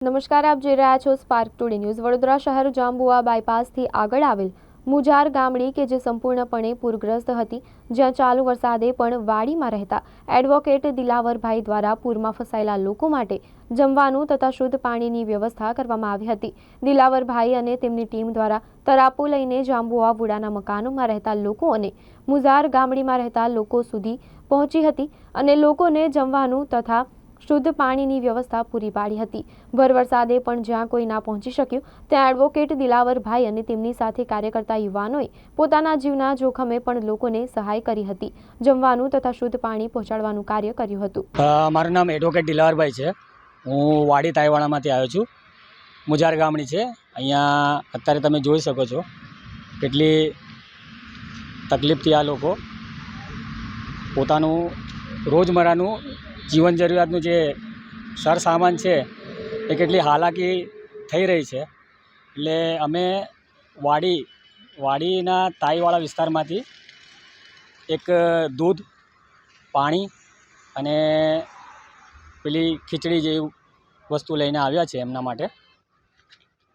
નમસ્કાર, આપ જોઈ રહ્યા છો સ્પાર્ક ટુડે ન્યૂઝ વડોદરા શહેર જાંબુઆ બાયપાસથી આગળ આવેલ મુજાર ગામડી કે જે સંપૂર્ણપણે પૂરગ્રસ્ત હતી, જ્યાં ચાલુ વરસાદે પણ વાડીમાં રહેતા એડવોકેટ દિલાવરભાઈ દ્વારા પૂરમાં ફસાયેલા લોકો માટે જમવાનું તથા શુદ્ધ પાણીની વ્યવસ્થા કરવામાં આવી હતી. દિલાવરભાઈ અને તેમની ટીમ દ્વારા તરાપો લઈને જાંબુઆ વુડાના મકાનોમાં રહેતા લોકો અને મુજાર ગામડીમાં રહેતા લોકો સુધી પહોંચી હતી અને લોકોને જમવાનું તથા શુદ્ધ પાણીની વ્યવસ્થા પૂરી પાડી હતી. ભર વરસાદે પણ જ્યાં કોઈ ના પહોંચી શક્યું, ત્યાં એડવોકેટ દિલાવરભાઈ અને તેમની સાથે કાર્ય કરતા યુવાનોએ પોતાના જીવના જોખમે પણ લોકોને સહાય કરી હતી. જમવાનું તથા શુદ્ધ પાણી પહોંચાડવાનું કાર્ય કર્યું હતું. મારું નામ એડવોકેટ દિલાવરભાઈ છે. હું વાડી તાઈવાડામાંથી આવ્યો છું. મુજાર ગામડી છે. અહીંયા અત્યારે તમે જોઈ શકો છો કેટલી તકલીફથી આ લોકો પોતાનું રોજમર્રાનું જીવન જરૂરિયાતનું જે સરસામાન છે એ કેટલી હાલાકી થઈ રહી છે. એટલે અમે વાડી વાડીના તાઈવાળા વિસ્તારમાંથી એક દૂધ પાણી અને પેલી ખીચડી જેવી વસ્તુ લઈને આવ્યા છે એમના માટે.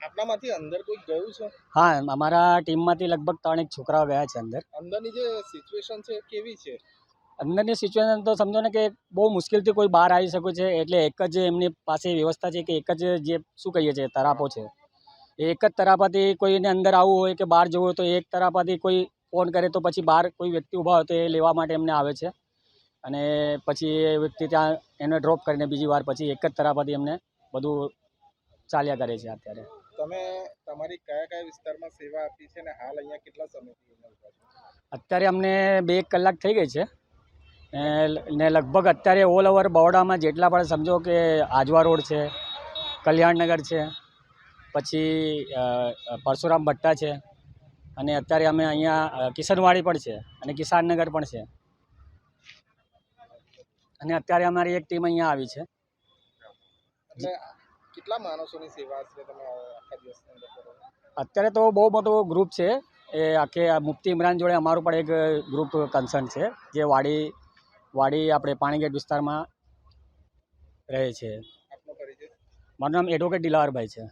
આપણામાંથી અંદર કોઈ ગયું છે? હા અમારા ટીમમાંથી લગભગ ત્રણેક છોકરાઓ ગયા છે અંદર. અંદરની જે સિચ્યુએશન છે કેવી છે? અંદરની સિચ્યુએશન તો સમજો ને કે બહુ મુશ્કેલથી કોઈ બહાર આવી શકે છે એટલે એક જ એમની પાસે વ્યવસ્થા છે કે એક જ જે શું કહીએ છીએ તરાપો છે. એ એક જ તરાપાથી કોઈને અંદર આવવું હોય કે બહાર જવું હોય તો એક તરાપાથી કોઈ ફોન કરે તો પછી બહાર કોઈ વ્યક્તિ ઊભા હોય તો એ લેવા માટે એમને આવે છે. અને પછી એ વ્યક્તિ ત્યાં એને ડ્રોપ કરીને બીજી વાર પછી એક જ તરાપાથી એમને બધું ચાલ્યા કરે છે અત્યારે. તમે તમારી કયા કયા વિસ્તારમાં સેવા આપી છે અને હાલ અહીંયા કેટલા સમયથી અત્યારે અમને બે એક કલાક થઈ ગઈ છે. ને ને લગભગ અત્યારે ઓલ ઓવર બરોડામાં જેટલા પણ સમજો કે આજવા રોડ છે કલ્યાણનગર છે પછી પરશુરામ ભટ્ટા છે અને અત્યારે અમે અહીંયા કિશનવાડી પણ છે અને કિસાનનગર પણ છે. અને અત્યારે અમારી એક ટીમ અહીંયા આવી છે. કેટલા માણસોની સેવા છે તમે આખા દિવસની અંદર અત્યારે તો બહુ મોટો ગ્રુપ છે. એ આખે આ મુફ્તી ઇમરાન જોડે અમારું પણ એક ગ્રુપ કન્સર્ન છે જે વાડી વાડી આપણે પાણીગેટ વિસ્તારમાં રહે છે. મારું નામ એડવોકેટ દિલાવરભાઈ છે.